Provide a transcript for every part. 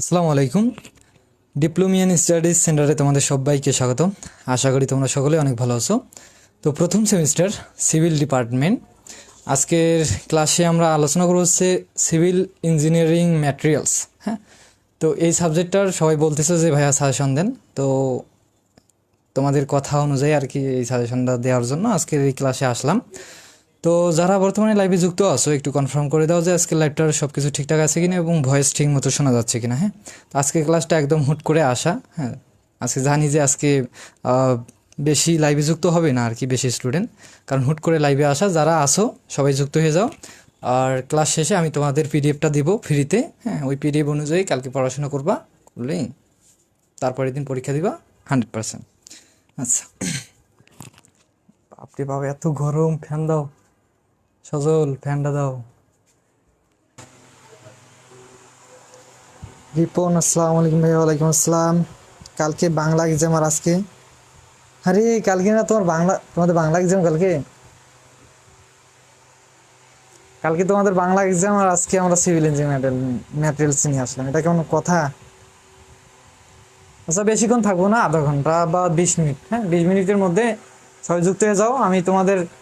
আসসালামু আলাইকুম। ডিপ্লোমিয়ান স্টাডিজ সেন্টারে তোমাদের সবাইকে স্বাগত আশা করি তোমরা সকলে অনেক ভালো আছো। তো প্রথম সেমিস্টার, সিভিল ডিপার্টমেন্ট। আজকের ক্লাসে আমরা আলোচনা করব হচ্ছে সিভিল ইঞ্জিনিয়ারিং ম্যাটেরিয়ালস হ্যাঁ? তো এই সাবজেক্টটার সবাই বলতেছে যে ভাইয়া সাজেশন দেন। তো তোমাদের কথা অনুযায়ী আর কি এই সাজেশনটা দেওয়ার জন্য আজকের এই ক্লাসে আসলাম। তো যারা বর্তমানে লাইভে যুক্ত আছো, একটু কনফার্ম করে দাও যে আজকে লাইভটার সব কিছু ঠিকঠাক আছে কিনা এবং ভয়েস ঠিক মতো শোনা যাচ্ছে কিনা হ্যাঁ? তো আজকের ক্লাসটা একদম হুট করে আসা হ্যাঁ? আজকে জানি যে আজকে বেশি লাইভে যুক্ত হবে না আর কি, বেশি স্টুডেন্ট কারণ হুট করে লাইভে আসা, যারা আসো সবাই যুক্ত হয়ে যাও। আর ক্লাস শেষে আমি তোমাদের পিডিএফটা দিব ফ্রিতে হ্যাঁ? ওই পিডিএফ অনুযায়ী কালকে পড়াশোনা করবা করলেই তারপরের দিন পরীক্ষা দিবা হান্ড্রেড পার্সেন্ট আচ্ছা। বাপরে বাবা এত গরম, ফ্যান দাও। সজল ফ্যানটা দাও। রিপন, আসসালাম আলাইকুম ভাই ওয়ালাইকুম আসসালাম। কালকে বাংলা এক্সাম আর আজকে? আরে, কালকে না তোমার বাংলা, তোমাদের বাংলা এক্সাম কালকে? কালকে তোমাদের বাংলা এক্সাম আর আজকে আমরা সিভিল ইঞ্জিনিয়ারিং ম্যাটেরিয়ালস নিয়ে আসলাম। এটা কেমন কথা? আচ্ছা বেশিক্ষণ থাকব না, আধা ঘণ্টা বা বিশ মিনিট হ্যাঁ? বিশ মিনিটের মধ্যে সবাই যুক্ত হয়ে যাও। আমি তোমাদের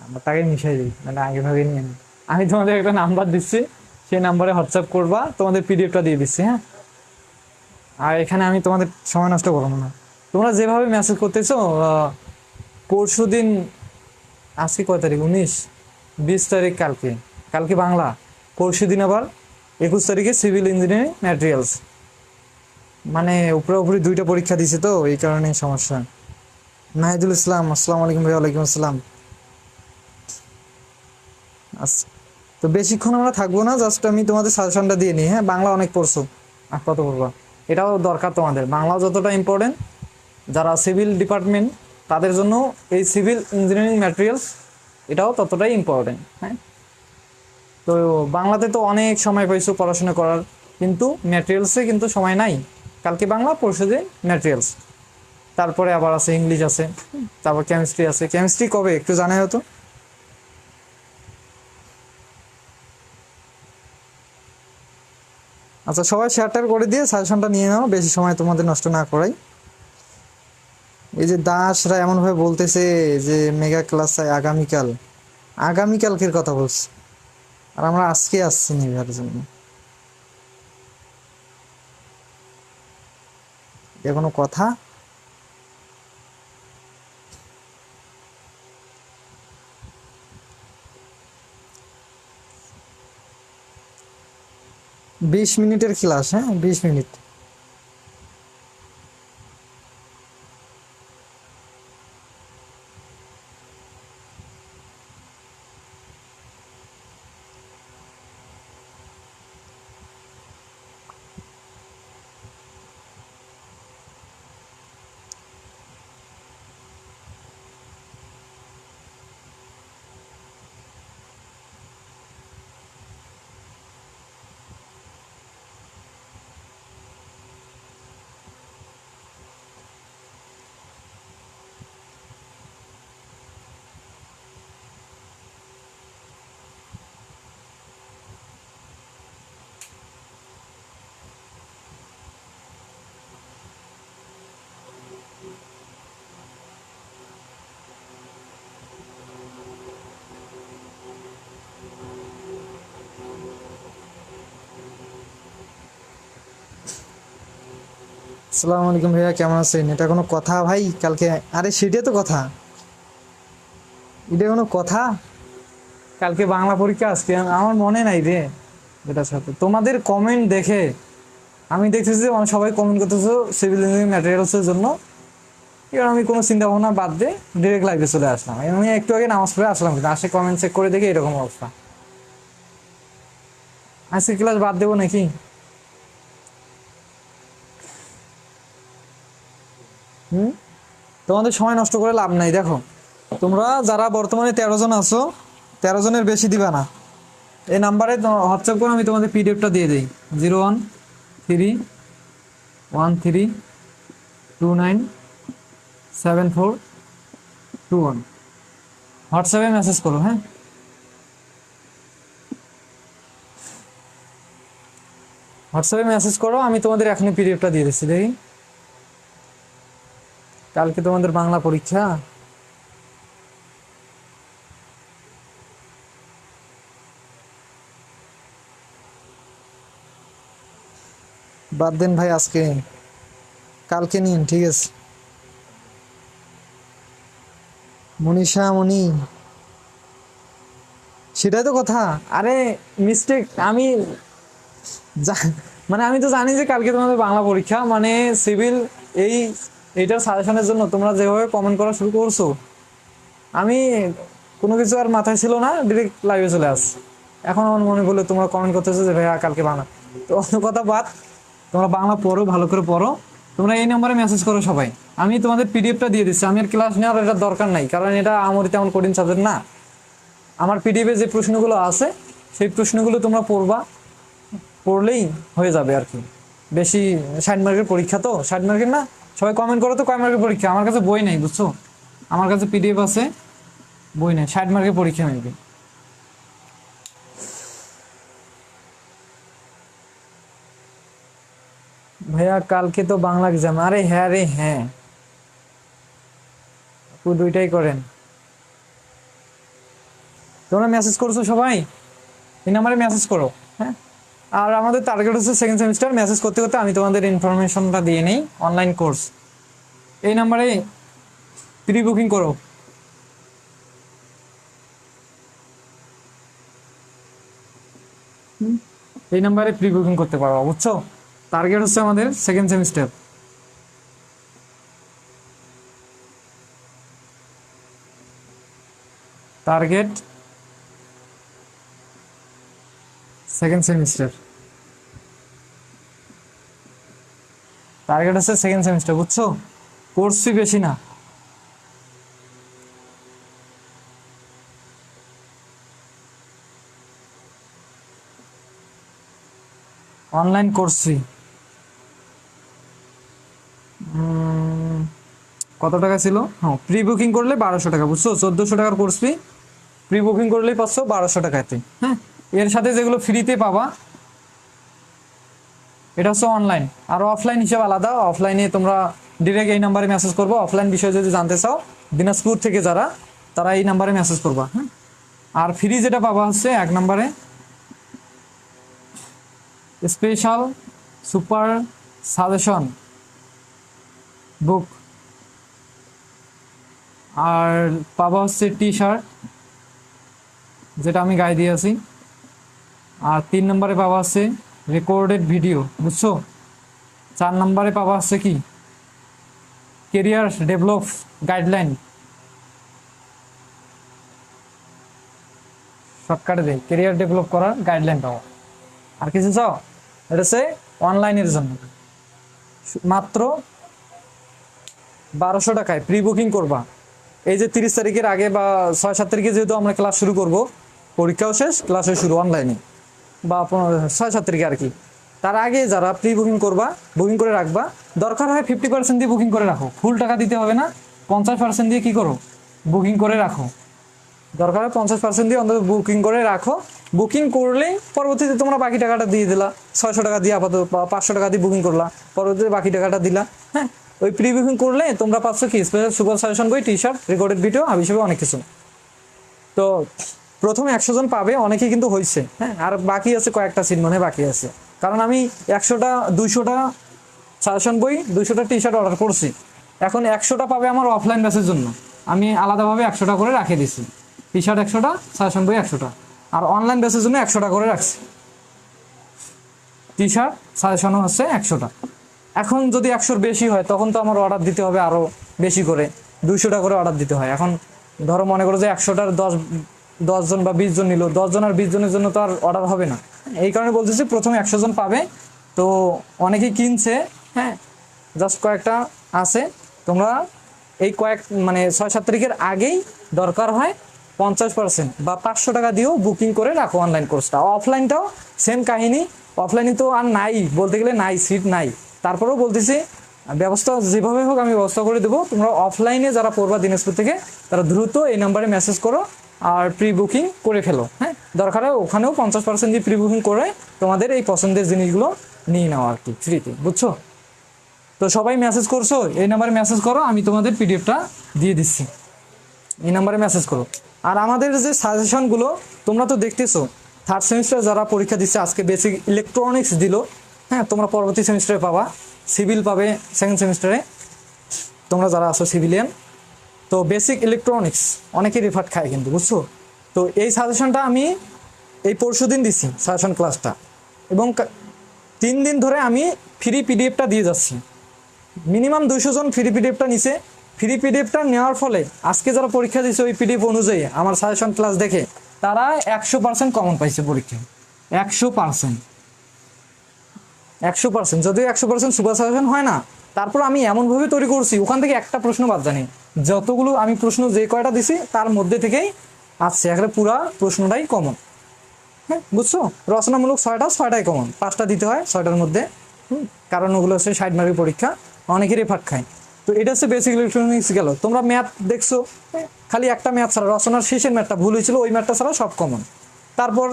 নাম্বারটাকে মিশাই দিই মানে আগে ভাগে নিয়ে নিই। আমি তোমাদের একটা নাম্বার দিচ্ছি, সেই নাম্বারে হোয়াটসঅ্যাপ করবা, তোমাদের পিডিএফটা দিয়ে দিচ্ছি হ্যাঁ? আর এখানে আমি তোমাদের সময় নষ্ট করব না। তোমরা যেভাবে মেসেজ করতেছো পরশু দিন, আজকে কয় তারিখ? উনিশ? বিশ তারিখ কালকে। কালকে বাংলা, পরশু দিন আবার একুশ তারিখে সিভিল ইঞ্জিনিয়ারিং ম্যাটেরিয়ালস মানে উপরে উপরে দুইটা পরীক্ষা দিছে তো, এই কারণে সমস্যা। নাহিদুল ইসলাম, আসসালামু আলাইকুম ভাই, ওয়ালাইকুম আসসালাম। আচ্ছা। তো বেশিক্ষণ আমরা থাকব না জাস্ট আমি তোমাদের সাজেশনটা দিয়ে নিই হ্যাঁ? বাংলা অনেক পড়ছো। আর কত পড়বা? এটাও দরকার তোমাদের। বাংলাও যতটা ইম্পর্টেন্ট যারা সিভিল ডিপার্টমেন্ট তাদের জন্য এই সিভিল ইঞ্জিনিয়ারিং ম্যাটেরিয়ালস এটাও ততটাই ইম্পর্টেন্ট হ্যাঁ? তো বাংলাতে তো অনেক সময় পাইছো পড়াশোনা করার, কিন্তু ম্যাটেরিয়ালসে কিন্তু সময় নাই। কালকে বাংলা, পরশু দিন ম্যাটেরিয়ালস তারপরে আবার আছে ইংলিশ আছে, তারপর কেমিস্ট্রি আছে। কেমিস্ট্রি কবে? একটু জানাই হতো আচ্ছা সবাই শেয়ারটার করে দিয়ে সাজেশনটা নিয়ে নাও, বেশি সময় তোমাদের নষ্ট না করাই। এই যে দাসরা এমনভাবে বলতেছে যে মেগা ক্লাস চাই আগামীকাল, আগামীকালকের কথা বলছি। আর আমরা আজকে আসছি নিবার জন্য। এ কোনো কথা বিশ মিনিটের ক্লাস হ্যাঁ? বিশ মিনিট। আসসালামু আলাইকুম ভাইয়া, কেমন আছেন? এটা কোনো কথা ভাই? কালকে, আরে সেটাই তো কথা। এটা কোনো কথা? কালকে বাংলা পরীক্ষা আসছে আমার মনে নাই রে এটার সাথে। তোমাদের কমেন্ট দেখে, আমি দেখতেছি যে সবাই কমেন্ট করতেছো সিভিল ইঞ্জিনিয়ারিং ম্যাটেরিয়ালসের জন্য। এবার আমি কোনো চিন্তা ভাবনা বাদ দিয়ে ডিরেক্ট লাইভে চলে আসলাম। আমি একটু আগে নামাজ পড়ে আসলাম, কিন্তু আসে কমেন্ট চেক করে দেখি এরকম অবস্থা। আজকে ক্লাস বাদ দেবো নাকি? হুম? তোমাদের সময় নষ্ট করে লাভ নাই, দেখো। তোমরা যারা বর্তমানে তেরো জন আছো, তেরো জনের বেশি দিবা না। এই নাম্বারে হোয়াটসঅ্যাপ করে আমি তোমাদের পিডিএফটা দিয়ে দিই। Zero one three one three two nine seven four two one. হোয়াটসঅ্যাপে মেসেজ করো হ্যাঁ? হোয়াটসঅ্যাপে মেসেজ করো, আমি তোমাদের এখনই পিডিএফটা দিয়ে দিচ্ছি, দেখি। কালকে তোমাদের বাংলা পরীক্ষা? বাদ দেন ভাই আজকে। কালকে নিন, ঠিক আছে। মনীষা, মণি। সেটাই তো কথা। আরে মিস্টেক আমি মানে আমি তো জানি যে কালকে তোমাদের বাংলা পরীক্ষা মানে সিভিল এই এইটার সাজেশনের জন্য তোমরা যেভাবে কমেন্ট করা শুরু করছ, আমি কোনো কিছু আর মাথায় ছিল না ডিরেক্ট লাইভে চলে আস। এখন আমার মনে পড়ল তোমরা কমেন্ট করতেছো যে, ভাইয়া, কালকে বাংলা তো অন্য কথা বাদ, তোমরা বাংলা পড়ো, ভালো করে পড়ো। তোমরা এই নাম্বারে মেসেজ করো সবাই। আমি তোমাদের পিডিএফটা দিয়ে দিচ্ছি। আমি আর ক্লাস নেওয়ার এটা দরকার নাই, কারণ এটা আমার তেমন কঠিন সাবজেক্ট না। আমার পিডিএফে যে প্রশ্নগুলো আছে, সেই প্রশ্নগুলো তোমরা পড়বা। পড়লেই হয়ে যাবে আর কি। বেশি ষাট মার্কের পরীক্ষা তো, ষাট মার্কের না সবাই কমেন্ট করো তো, কয় মার্কের পরীক্ষা? আমার কাছে বই নেই, বুঝছ? আমার কাছে পিডিএফ আছে, বই নেই, ষাট মার্কের পরীক্ষা মেবি ভাইয়া, কালকে তো বাংলা এক্সাম আরে হ্যাঁ রে হ্যাঁ। আপু দুইটাই করেন। তোমরা মেসেজ করছ সবাই? এই নাম্বারে মেসেজ করো হ্যাঁ? আর আমাদের টার্গেট হচ্ছে সেকেন্ড সেমিস্টার মেসেজ করতে করতে আমি তোমাদের ইনফরমেশনটা দিয়ে নিই অনলাইন কোর্স এই নাম্বারে প্রি বুকিং করো। এই নাম্বারে প্রি বুকিং করতে পারো, বুঝছ? টার্গেট হচ্ছে আমাদের second semester target second semester target হচ্ছে সেকেন্ড সেমিস্টার বুঝছ? কোর্স ফি বেশি না। অনলাইন কোর্স ফি কত টাকা ছিল? হ্যাঁ প্রি বুকিং করলে বারোশো টাকা, বুঝছ? চোদ্দোশো টাকার কোর্স ফি প্রি বুকিং করলেই পাচ্ছ বারোশো টাকাতে হ্যাঁ এর সাথে যেগুলো ফ্রিতে পাবা, এটা হচ্ছে অনলাইন আর অফলাইন হিসেবে আলাদা। অফলাইনে তোমরা ডিরেক্ট এই নাম্বারে মেসেজ করব। অফলাইন বিষয়ে যদি জানতে চাও, দিনাজপুর থেকে যারা, তারা এই নাম্বারে মেসেজ করবা হ্যাঁ আর ফ্রি যেটা পাবা হচ্ছে এক নাম্বারে স্পেশাল সুপার সাজেশন বুক আর পাবা হচ্ছে টি শার্ট যেটা আমি গায়ে দিয়ে আছি। আর তিন নম্বরে পাওয়া আছে রেকর্ডেড ভিডিও বুঝছ? চার নম্বরে পাওয়া হচ্ছে কি? কেরিয়ার ডেভেলপ গাইডলাইন শর্টকাটে দেয় কেরিয়ার ডেভেলপ করার গাইডলাইন পাবো। আর কিছু চাও? এটা হচ্ছে অনলাইনের জন্য। মাত্র বারোশো টাকায় প্রি বুকিং করবা। এই যে তিরিশ তারিখের আগে বা ছয় সাত তারিখে যেহেতু আমরা ক্লাস শুরু করব, পরীক্ষাও শেষ ক্লাসও শুরু অনলাইনে বা ছয় সাত তারিখে আর কি। তার আগে যারা প্রি বুকিং করবা বুকিং করে রাখবা, দরকার হয় ফিফটি পার্সেন্ট দিয়ে বুকিং করে রাখো। ফুল টাকা দিতে হবে না, পঞ্চাশ পার্সেন্ট দিয়ে কী করো? বুকিং করে রাখো। দরকার হয় পঞ্চাশ পার্সেন্ট দিয়ে অন্তত বুকিং করে রাখো। বুকিং করলেই পরবর্তীতে তোমরা বাকি টাকাটা দিয়ে দিলা। ছয়শো টাকা দিয়ে আপাতত পাঁচশো টাকা দিয়ে বুকিং করলা। পরবর্তীতে বাকি টাকাটা দিলা। হ্যাঁ? ওই প্রি বুকিং করলে তোমরা পাচ্ছ কি? স্পেশাল সুপার সাজেশন বই টি শার্ট রেকর্ডেড ভিডিও আর হিসেবে অনেক কিছু। তো প্রথমে একশো জন পাবে অনেকে কিন্তু হয়েছে হ্যাঁ? আর বাকি আছে কয়েকটা সিট মনে বাকি আছে। কারণ আমি একশোটা, দুইশোটা সাজেশন বই টি শার্ট অর্ডার করছি। এখন একশোটা পাবে আমার অফলাইন ব্যাচের জন্য। আমি আলাদাভাবে একশোটা করে রাখে দিছি। টি শার্ট একশোটা সাজেশন বই একশোটা। আর অনলাইন ব্যাচের জন্য একশোটা করে রাখছি। টি শার্ট সাজেশনও হচ্ছে একশোটা। এখন যদি একশোর বেশি হয়, তখন তো আমার অর্ডার দিতে হবে আরও বেশি করে। দুইশোটা করে অর্ডার দিতে হয়। এখন ধরো মনে করো যে একশোটার দশ দশজন বা বিশ জন নিল। দশজন আর বিশ জনের জন্য তো আর অর্ডার হবে না। এই কারণে বলতেছি প্রথমে একশো জন পাবে। তো অনেকেই কিনছে হ্যাঁ? জাস্ট কয়েকটা আছে। তোমরা এই কয়েক মানে ছয় সাত তারিখের আগেই দরকার হয় পঞ্চাশ পার্সেন্ট বা পাঁচশো টাকা দিয়েও বুকিং করে রাখো অনলাইন কোর্সটা অফলাইনটাও সেম কাহিনী। অফলাইনে তো আর নাই, বলতে গেলে নাই সিট নাই। তারপরেও বলতেছি, ব্যবস্থা যেভাবে হোক আমি ব্যবস্থা করে দেবো। তোমরা অফলাইনে যারা পড়বা দিনাজপুর থেকে, তারা দ্রুত এই নাম্বারে মেসেজ করো। আর প্রি বুকিং করে ফেলো হ্যাঁ? দরকার হয় ওখানেও পঞ্চাশ পার্সেন্ট দিয়ে প্রি বুকিং করে তোমাদের এই পছন্দের জিনিসগুলো নিয়ে নাও আর কি ফ্রিতে বুঝছ? তো সবাই মেসেজ করছ, এই নাম্বারে মেসেজ করো, আমি তোমাদের পিডিএফটা দিয়ে দিচ্ছি। এই নাম্বারে মেসেজ করো। আর আমাদের যে সাজেশনগুলো তোমরা তো দেখতেছো থার্ড সেমিস্টার যারা পরীক্ষা দিচ্ছে, আজকে বেসিক ইলেকট্রনিক্স দিল হ্যাঁ? তোমরা পরবর্তী সেমিস্টারে পাবা সিভিল পাবে সেকেন্ড সেমিস্টারে তোমরা যারা আছো সিভিলিয়ান তো বেসিক ইলেকট্রনিক্স অনেকেই রেফার্ট খায় কিন্তু, বুঝছ? তো এই সাজেশনটা আমি এই পরশু দিন দিছি সাজেশন ক্লাসটা এবং তিন দিন ধরে আমি ফ্রি পিডিএফটা দিয়ে যাচ্ছি। মিনিমাম দুইশো জন ফ্রি পিডিএফটা নিছে। ফ্রি পিডিএফটা নেওয়ার ফলে আজকে যারা পরীক্ষা দিচ্ছে ওই পিডিএফ অনুযায়ী, আমার সাজেশন ক্লাস দেখে, তারা একশো পার্সেন্ট কমন পাইছে পরীক্ষায় একশো পার্সেন্ট একশো পার্সেন্ট যদিও একশো পার্সেন্ট সুপার সাজেশন হয় না, তারপর আমি এমনভাবে তৈরি করছি, ওখান থেকে একটা প্রশ্ন বাদ জানি। যতগুলো আমি প্রশ্ন যে কয়টা দিছি তার মধ্যে থেকেই আসছে। এখানে পুরা প্রশ্নটাই কমন হ্যাঁ বুঝছ? রচনামূলক ছয়টা ছয়টাই কমন পাঁচটা দিতে হয় ছয়টার মধ্যে। কারণ ওগুলো হচ্ছে ষাট মার্কের পরীক্ষা। অনেকেরই ফাট খায়। তো এটা হচ্ছে বেসিক ইলেকট্রনিক্স গেল তোমরা ম্যাথ দেখছ হ্যাঁ, খালি একটা ম্যাথ ছাড়া রচনার শেষের ম্যাথটা ভুল হয়েছিল ওই ম্যাথটা ছাড়া সব কমন তারপর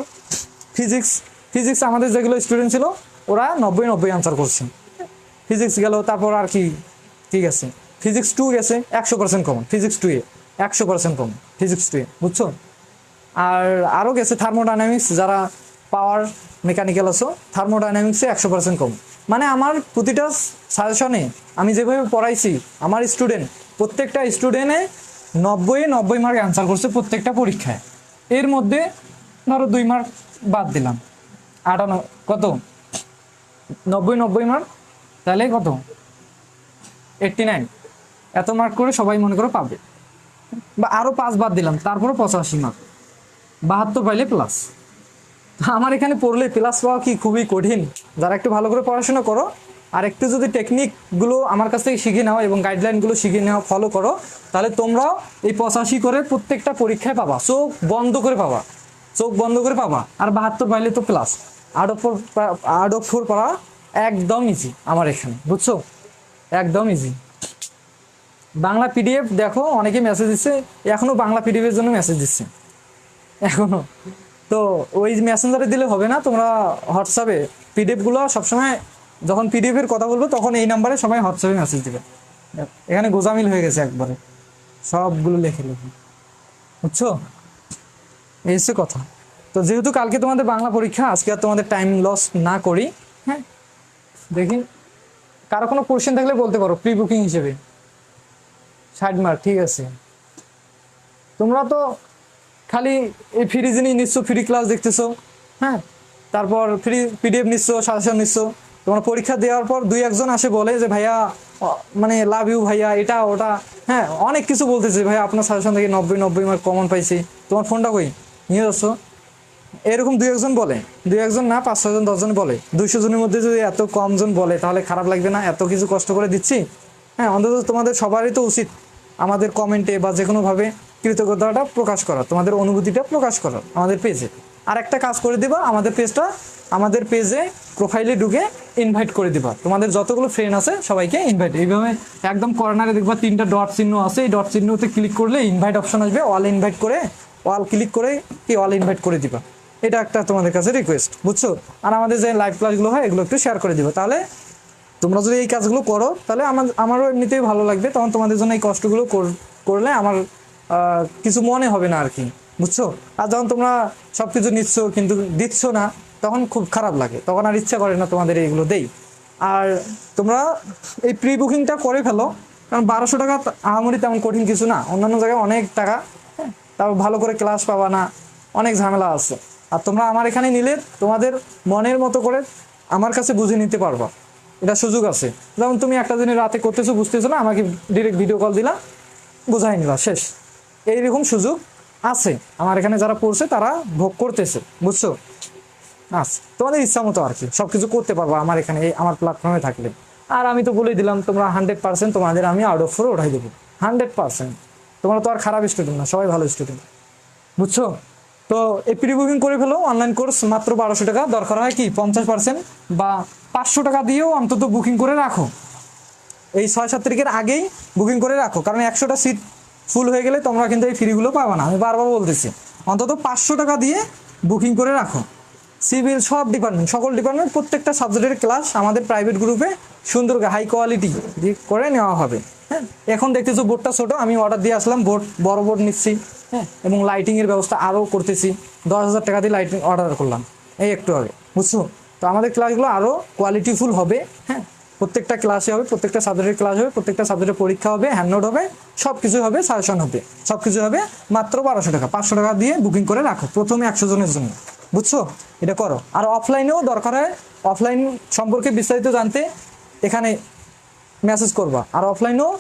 ফিজিক্স ফিজিক্স আমাদের যেগুলো স্টুডেন্ট ছিল ওরা নব্বই নব্বই আনসার করছে। ফিজিক্স গেল তারপর আর কি ঠিক আছে। ফিজিক্স টু গেছে, একশো পার্সেন্ট কমন ফিজিক্স টু এ, একশো পার্সেন্ট কমন ফিজিক্স টু এ, বুঝছ? আর আরও গেছে থার্মোডাইনামিক্স যারা পাওয়ার মেকানিক্যাল আছো থার্মোডাইনামিক্সে একশো পার্সেন্ট কম মানে আমার প্রতিটা সাজেশনে আমি যেভাবে পড়াইছি, আমার স্টুডেন্ট প্রত্যেকটা স্টুডেন্টে নব্বই নব্বই মার্ক অ্যান্সার করছে প্রত্যেকটা পরীক্ষায়। এর মধ্যে ধরো দুই মার্ক বাদ দিলাম। আটান্ন, কত? নব্বই নব্বই মার্ক তাহলে কত? এইট্টি নাইন এত মার্ক করে সবাই মনে করো পাবে। বা আরও পাঁচ বাদ দিলাম তারপরে পঁচাশি মার্ক বাহাত্তর পাইলে প্লাস আমার এখানে পড়লে প্লাস পাওয়া কি খুবই কঠিন। যারা একটু ভালো করে পড়াশোনা করো, আর একটু যদি টেকনিকগুলো আমার কাছ থেকে শিখে নাও এবং গাইডলাইনগুলো শিখে নাও ফলো করো, তাহলে তোমরাও এই পঁচাশি করে প্রত্যেকটা পরীক্ষায় পাবা। চোখ বন্ধ করে পাবা। চোখ বন্ধ করে পাবা। আর বাহাত্তর পাইলে তো প্লাস আট অফ ফোর আট অফ ফোর পড়া একদম ইজি আমার এখানে, বুঝছ? একদম ইজি বাংলা পিডিএফ দেখো অনেকে মেসেজ দিচ্ছে, এখনও বাংলা পিডিএফ এর জন্য মেসেজ দিচ্ছে। এখনও। তো ওই মেসেঞ্জারে দিলে হবে না, তোমরা হোয়াটসঅ্যাপে পিডিএফগুলো সবসময় যখন পিডিএফ এর কথা বলব, তখন এই নাম্বারে সবাই হোয়াটসঅ্যাপে মেসেজ দিবে। এখানে গোজামিল হয়ে গেছে একবারে। সবগুলো লিখে লিখে। বুঝছ? এই হচ্ছে কথা। তো যেহেতু কালকে তোমাদের বাংলা পরীক্ষা, আজকে আর তোমাদের টাইম লস না করি হ্যাঁ? দেখি। কারও কোনো কোশ্চেন থাকলে বলতে পারো প্রি বুকিং হিসেবে। ষাট মার্ক, ঠিক আছে। তোমরা তো খালি এই ফ্রি জিনিস নিচ্ছ ফ্রি ক্লাস দেখতেছো হ্যাঁ? তারপর ফ্রি পিডিএফ নিচ্ছ সাজেশন নিচ্ছ। তোমার পরীক্ষা দেওয়ার পর দুই একজন আসে বলে যে, ভাইয়া মানে লাভ ইউ ভাইয়া, এটা, ওটা। হ্যাঁ অনেক কিছু বলতেছে, ভাইয়া, আপনার সাজেশন থেকে নব্বই নব্বই মার্ক কমন পাইছি। তোমার ফোনটা কই? নিয়ে যাচ্ছ। এরকম দুই একজন বলে। দুই একজন না, পাঁচ ছজন দশজন বলে। দুইশো জনের মধ্যে যদি এত কমজন বলে, তাহলে খারাপ লাগবে না, এত কিছু কষ্ট করে দিচ্ছি। হ্যাঁ অন্তত তোমাদের সবারই তো উচিত আমাদের কমেন্টে বা যে কোনোভাবে কৃতজ্ঞতাটা প্রকাশ করা, তোমাদের অনুভূতিটা প্রকাশ করা আমাদের পেজে আর একটা কাজ করে দিবা, আমাদের পেজটা আমাদের পেজে প্রোফাইলে ঢুকে ইনভাইট করে দিবা। তোমাদের যতগুলো ফ্রেন্ড আছে সবাইকে ইনভাইট এইভাবে একদম কর্নারে দেখবা তিনটা ডট চিহ্ন আছে, এই ডট চিহ্নতে ক্লিক করলে ইনভাইট অপশন আসবে অল ইনভাইট করে অল ক্লিক করে কি অল ইনভাইট করে দিবা। এটা একটা তোমাদের কাছে রিকোয়েস্ট বুঝছ? আর আমাদের যে লাইভ ক্লাসগুলো হয়, এগুলো একটু শেয়ার করে দিবা। তাহলে তোমরা যদি এই কাজগুলো করো তাহলে আমার আমারও এমনিতেই ভালো লাগবে। তখন তোমাদের জন্য এই কষ্টগুলো কর- করলে আমার কিছু মনে হবে না আর কি বুঝছ? আর যখন তোমরা সব কিছু নিচ্ছ কিন্তু দিচ্ছ না তখন খুব খারাপ লাগে। তখন আর ইচ্ছা করে না তোমাদের এইগুলো দেই। আর তোমরা এই প্রি বুকিংটা করে ফেলো। কারণ বারোশো টাকা আহামরি তেমন কঠিন কিছু না। অন্যান্য জায়গায় অনেক টাকা হ্যাঁ, তারপর ভালো করে ক্লাস পাবা না। অনেক ঝামেলা আছে। আর তোমরা আমার এখানে নিলে তোমাদের মনের মতো করে আমার কাছে বুঝে নিতে পারবা। এটা সুযোগ আছে। যেমন তুমি একটা দিনে রাতে করতেছো, বুঝতেছো না, আমাকে ডিরেক্ট ভিডিও কল দিলা, বোঝাই নিলা, শেষ। এইরকম সুযোগ আছে। আমার এখানে যারা পড়ছে, তারা ভোগ করতেছে, বুঝছ? আচ্ছা তোমাদের ইচ্ছা মতো আর কি সব কিছু করতে পারব আমার এখানে আমার প্ল্যাটফর্মে থাকলে। আর আমি তো বলেই দিলাম, তোমরা হান্ড্রেড পার্সেন্ট তোমাদের আমি আউট অফ ফোর উঠাই দেবো। হান্ড্রেড পার্সেন্ট তোমরা তো আর খারাপ স্টুডেন্ট না, সবাই ভালো স্টুডেন্ট বুঝছ? তো এই প্রি বুকিং করে ফেলো অনলাইন কোর্স মাত্র বারোশো টাকা, দরকার হয় কি, পঞ্চাশ পার্সেন্ট বা পাঁচশো টাকা দিয়েও অন্তত বুকিং করে রাখো। এই ছয় সাত তারিখের আগেই বুকিং করে রাখো, কারণ একশোটা সিট ফুল হয়ে গেলে তোমরা কিন্তু এই ফ্রিগুলো পাবা না। আমি বারবার বলতেছি, অন্তত পাঁচশো টাকা দিয়ে বুকিং করে রাখো। সিভিল সব ডিপার্টমেন্ট, সকল ডিপার্টমেন্ট, প্রত্যেকটা সাবজেক্টের ক্লাস আমাদের প্রাইভেট গ্রুপে সুন্দর হাই কোয়ালিটি করে নেওয়া হবে। হ্যাঁ এখন দেখতেছো বোর্ডটা ছোটো, আমি অর্ডার দিয়ে আসলাম, বোর্ড, বড় বোর্ড নিচ্ছি। হ্যাঁ এবং লাইটিংয়ের ব্যবস্থা আরও করতেছি। দশ হাজার টাকা দিয়ে লাইটিং অর্ডার করলাম। এই একটু আগে, বুঝছ? তো আমাদের ক্লাসগুলো আরও কোয়ালিটিফুল হবে হ্যাঁ? প্রত্যেকটা ক্লাসে হবে, প্রত্যেকটা সাবজেক্টের ক্লাস হবে, প্রত্যেকটা সাবজেক্টের পরীক্ষা হবে হ্যান্ডনোট হবে সব কিছু হবে সাজেশন হবে। সব কিছু হবে মাত্র বারোশো টাকা। পাঁচশো টাকা দিয়ে বুকিং করে রাখো। প্রথমে একশো জনের জন্য। বুঝছ? এটা করো। আর অফলাইনেও দরকার হয় অফলাইন সম্পর্কে বিস্তারিত জানতে এখানে মেসেজ করবা। আর অফলাইনেও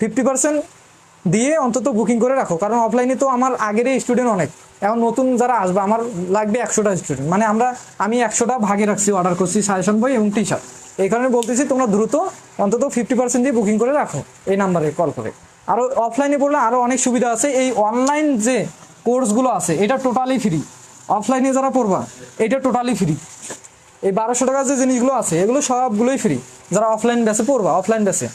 ফিফটি পার্সেন্ট দিয়ে অন্তত বুকিং করে রাখো। কারণ অফলাইনে তো আমার আগেরই স্টুডেন্ট অনেক। এখন নতুন যারা আসবে, আমার লাগবে একশোটা স্টুডেন্ট মানে আমরা, আমি একশোটা ভাগে রাখছি অর্ডার করছি সাজেশন বই এবং টি শার্ট এই কারণে বলতেছি, তোমরা দ্রুত, অন্তত ফিফটি পার্সেন্ট দিয়ে বুকিং করে রাখো এই নাম্বারে কল করে। আরও অফলাইনে পড়লে আরও অনেক সুবিধা আছে। এই অনলাইন যে কোর্সগুলো আছে, এটা টোটালি ফ্রি অফলাইনে যারা পড়বা, এটা টোটালি ফ্রি এই বারোশো টাকার যে জিনিসগুলো আছে, এগুলো সবগুলোই ফ্রি যারা অফলাইন বেসে পড়বা অফলাইন বেসে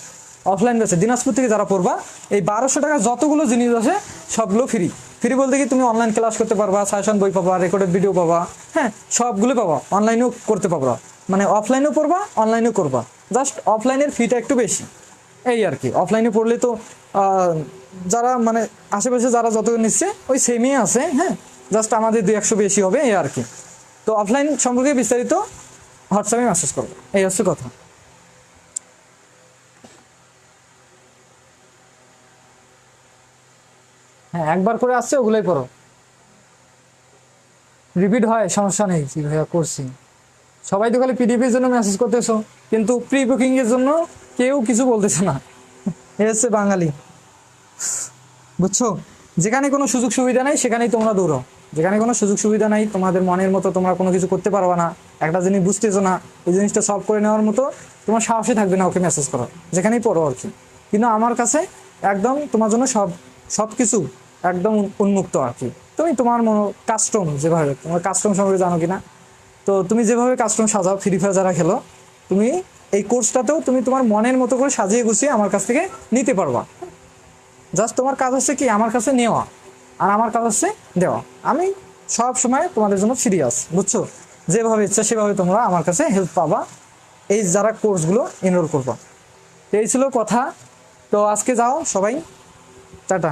অফলাইন বেসে দিনাজপুর থেকে যারা পড়বা, এই বারোশো টাকা যতগুলো জিনিস আছে, সবগুলো ফ্রি ফ্রি বলতে কি তুমি অনলাইন ক্লাস করতে পারবা সাজেশন বই পাবা রেকর্ডেড ভিডিও পাবা হ্যাঁ সবগুলো পাবা অনলাইনেও করতে পারবা। মানে অফলাইনেও পড়বা অনলাইনেও করবা। জাস্ট অফলাইনের ফিটা একটু বেশি। এই আর কি অফলাইনে পড়লে তো যারা মানে আশেপাশে যারা যত নিচ্ছে, ওই সেমই আছে হ্যাঁ। জাস্ট আমাদের দুই একশো বেশি হবে, এই আর কি। তো অফলাইন সম্পর্কে বিস্তারিত হোয়াটসঅ্যাপে মেসেজ করব এই হচ্ছে কথা। হ্যাঁ একবার করে আসছে, ওগুলোই পড়ো রিপিট হয়, সমস্যা নেই, কি ভাইয়া করছি। সবাই তো খালি পিডিএফ এর জন্য মেসেজ করতেছো, কিন্তু প্রি বুকিং এর জন্য কেউ কিছু বলতেছে না। এ হচ্ছে বাঙালি। বুঝছ? যেখানে কোনো সুযোগ সুবিধা নাই, সেখানেই তোমরা দৌড়ো। যেখানে কোনো সুযোগ সুবিধা নাই, তোমাদের মনের মতো তোমরা কোনো কিছু করতে পারবে না। একটা জিনিস বুঝতেছো না, এই জিনিসটা সলভ করে নেওয়ার মতো তোমার সাহসই থাকবে না ওকে মেসেজ করো যেখানেই পড়ো আর কি। কিন্তু আমার কাছে একদম তোমার জন্য সব সব কিছু একদম উন্মুক্ত আর কি। তুমি তোমার মনো কাস্টম যেভাবে, তোমার কাস্টম সম্পর্কে জানো কিনা? তো তুমি যেভাবে কাস্টম সাজাও ফ্রি ফায়ার যারা খেলো, তুমি এই কোর্সটাতেও তুমি তোমার মনের মতো করে সাজিয়ে গুছিয়ে আমার কাছ থেকে নিতে পারবা। জাস্ট তোমার কাজ হচ্ছে কি? আমার কাছে নেওয়া আর আমার কাজ হচ্ছে দেওয়া। আমি সব সময় তোমাদের জন্য সিরিয়াস বুঝছ? যেভাবে ইচ্ছা সেভাবে তোমরা আমার কাছে হেল্প পাবা, এই যারা কোর্সগুলো এনরোল করবা। এই ছিল কথা। তো আজকে যাও সবাই। টাটা।